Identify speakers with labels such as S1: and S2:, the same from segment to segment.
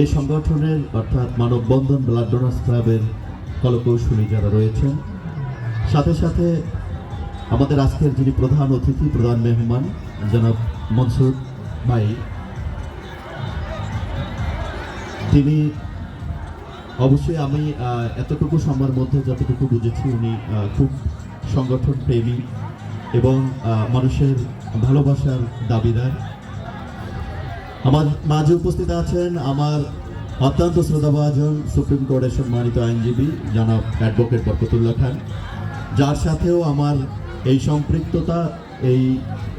S1: এই সংগঠনের অর্থাৎ মানববন্ধন ব্লাড ডোনার্স ক্লাবের কলকৌশলী যারা রয়েছেন, সাথে সাথে আমাদের আজকের যিনি প্রধান অতিথি, প্রধান মেহমান, জনাব মনসুর ভাই, তিনি অবশ্যই আমি এতটুকু সময়ের মধ্যে যতটুকু বুঝেছি, উনি খুব সংগঠন প্রেমী এবং মানুষের ভালোবাসার দাবিদার। আমার মাঝে উপস্থিত আছেন আমার অত্যন্ত শ্রদ্ধাভাজন সুপ্রিম কোর্টের সম্মানিত আইনজীবী জনাব অ্যাডভোকেট বরকতুল্লাহ খান। যার সাথেও আমার এই সম্পৃক্ততা, এই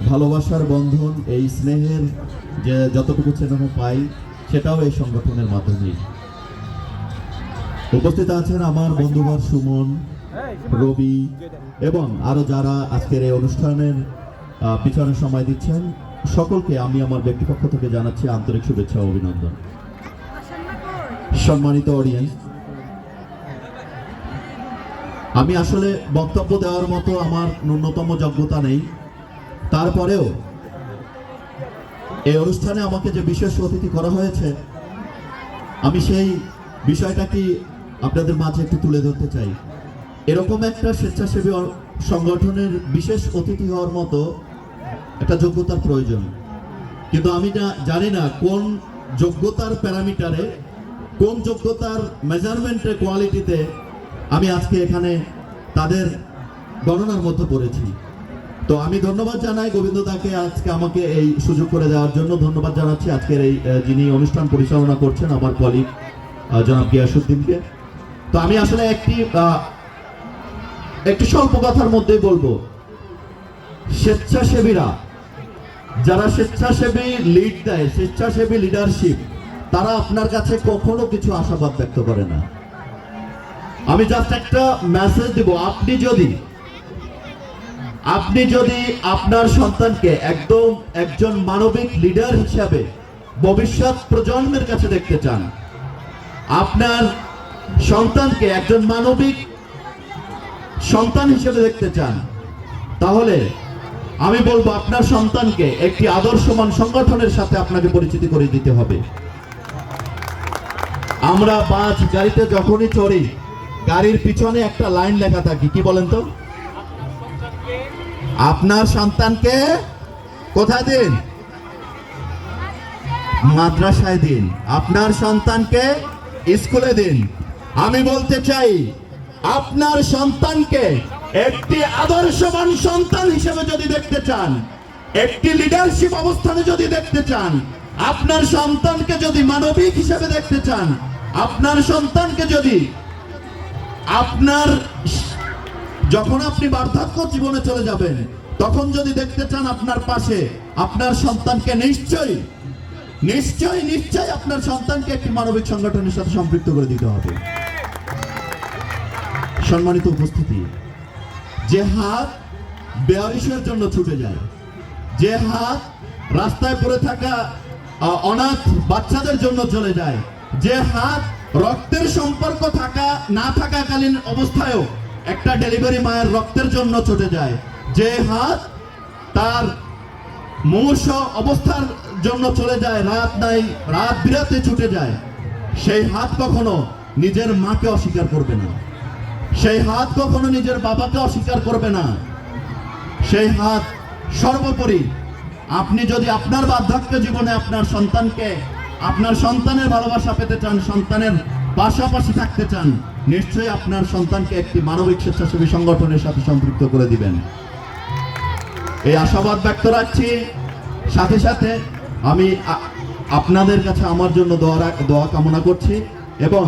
S1: ভালোবাসার বন্ধন, এই স্নেহের যে যতটুকু চেনানো পাই, সেটাও এই সংগঠনের মাধ্যমেই। উপস্থিত আছেন আমার বন্ধুবার সুমন, রবি এবং আরও যারা আজকের এই অনুষ্ঠানের পিছনে সময় দিচ্ছেন সকলকে আমি আমার ব্যক্তিপক্ষ থেকে জানাচ্ছি আন্তরিক শুভেচ্ছা অভিনন্দন। সম্মানিত অডিয়েন্স আমি আসলে বক্তব্য দেওয়ার মতো আমার ন্যূনতম যোগ্যতা নেই। তারপরেও এই অনুষ্ঠানে আমাকে যে বিশেষ অতিথি করা হয়েছে, আমি সেই বিষয়টা কি আপনাদের মাঝে একটু তুলে ধরতে চাই। এরকম একটা স্বেচ্ছাসেবী সংগঠনের বিশেষ অতিথি হওয়ার মতো একটা যোগ্যতার প্রয়োজন। কিন্তু আমি জানি না কোন যোগ্যতার প্যারামিটারে, কোন যোগ্যতার মেজারমেন্টের কোয়ালিটিতে আমি আজকে এখানে তাদের গণনার মধ্যে পড়েছি। তো আমি ধন্যবাদ জানাই গোবিন্দ দাকে আজকে আমাকে এই সুযোগ করে দেওয়ার জন্য। ধন্যবাদ জানাচ্ছি আজকের এই যিনি অনুষ্ঠান পরিচালনা করছেন, আমার কলিগ জনাব গিয়াসুদ্দিনকে তো আমি আসলে একটি একটি স্বল্প কথার মধ্যেই বলব। স্বেচ্ছাসেবীরা, যারা স্বেচ্ছাসেবী লিড দেয়, স্বেচ্ছাসেবী লিডারশিপ তারা আপনার কাছে কখনো কিছু আশাবাদ ব্যক্ত করে না। আমি জাস্ট একটা মেসেজ দেব, আপনি যদি আপনি যদি আপনার সন্তানকে একদম একজন মানবিক লিডার হিসাবে ভবিষ্যৎ প্রজন্মের কাছে দেখতে চান, আপনার সন্তানকে একজন মানবিক সন্তান হিসেবে দেখতে চান, তাহলে আমি বলব আপনার সন্তানকে একটি আদর্শমান সংগঠনের সাথে আপনাকে পরিচিতি করে দিতে হবে। আমরা বাস গাড়িতে যখনই চড়ি, গাড়ির পিছনে একটা লাইন লেখা থাকি, কি বলেন তো? আপনার সন্তানকে কোথায় দিন? মাদ্রাসায় দিন। আপনার সন্তানকে স্কুলে দিন। আমি বলতে চাই, আপনার সন্তানকে একটি আদর্শবান সন্তান হিসেবে যদি দেখতে চান, একটি লিডারশিপ অবস্থানে যদি দেখতে চান, আপনার সন্তানকে যদি মানবিক হিসেবে দেখতে চান, আপনার সন্তানকে যদি আপনার যখন আপনি বার্ধক্য জীবনে চলে যাবেন, তখন যদি দেখতে চান আপনার পাশে আপনার সন্তানকে নিশ্চয়ই নিশ্চয়ই নিশ্চয়ই আপনার সন্তানকে একটি মানবিক সংগঠনের সাথে সম্পৃক্ত করে দিতে হবে। সম্মানিত উপস্থিতি যে হাত বেয়ারিশের জন্য ছুটে যায়, যে হাত রাস্তায় পড়ে থাকা অনাথ বাচ্চাদের জন্য চলে যায়, যে হাত রক্তের সম্পর্ক থাকা, না থাকাকালীন অবস্থায়ও একটা ডেলিভারি মায়ের রক্তের জন্য ছুটে যায়, যে হাত তার মুমূর্ষ অবস্থার জন্য চলে যায়, রাত নাই, রাত বিরাতে ছুটে যায়, সেই হাত কখনো নিজের মাকে অস্বীকার করবে না। সেই হাত কখনো নিজের বাবাকে অস্বীকার করবে না। সেই হাত সর্বোপরি আপনি যদি আপনার বার্ধক্য জীবনে আপনার সন্তানকে, আপনার সন্তানের ভালোবাসা পেতে চান, সন্তানের পাশাপাশি থাকতে চান, নিশ্চয়ই আপনার সন্তানকে একটি মানবিক স্বেচ্ছাসেবী সংগঠনের সাথে সম্পৃক্ত করে দিবেন। এই আশাবাদ ব্যক্ত রাখছি। সাথে সাথে আমি আপনাদের কাছে আমার জন্য দোয়া দোয়া কামনা করছি এবং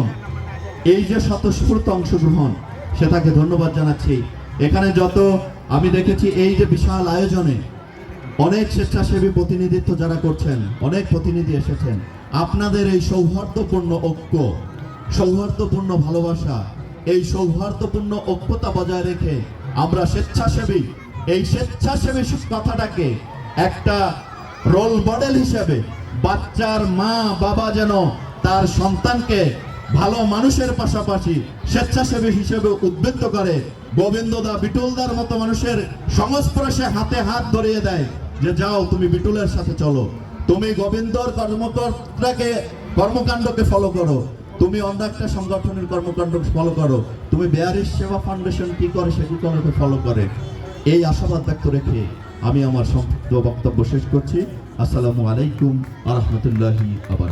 S1: এই যে স্বতঃস্ফূর্ত অংশগ্রহণ সেটাকে ধন্যবাদ জানাচ্ছি। এখানে যত আমি দেখেছি এই যে বিশাল আয়োজনে অনেক স্বেচ্ছাসেবী প্রতিনিধিত্ব যারা করছেন, অনেক প্রতিনিধি এসেছেন, আপনাদের এই সৌহার্দ্যপূর্ণ ঐক্য, সৌহার্দ্যপূর্ণ ভালোবাসা, এই সৌহার্দ্যপূর্ণ ঐক্যতা বজায় রেখে আমরা স্বেচ্ছাসেবী, এই স্বেচ্ছাসেবী কথাটাকে একটা রোল মডেল হিসেবে বাচ্চার মা বাবা যেন তার সন্তানকে ভালো মানুষের পাশাপাশি স্বেচ্ছাসেবী হিসেবে উদ্বুদ্ধ করে। গোবিন্দদা বিটুলদার মতো মানুষের সংস্পর্শে হাতে হাত ধরিয়ে দেয় যে, যাও, তুমি বিটুলের সাথে চলো। তুমি গোবিন্দর কর্মকর্তাকে, কর্মকাণ্ডকে ফলো করো। তুমি অন্য একটা সংগঠনের কর্মকাণ্ডকে ফলো করো। তুমি বেয়ারিশ সেবা ফাউন্ডেশন কি করে সেগুলোকে ফলো করে এই আশাবাদ ব্যক্ত রেখে আমি আমার সংক্ষিপ্ত বক্তব্য শেষ করছি। আসসালামু আলাইকুম আ রহমতুল্লাহি আবার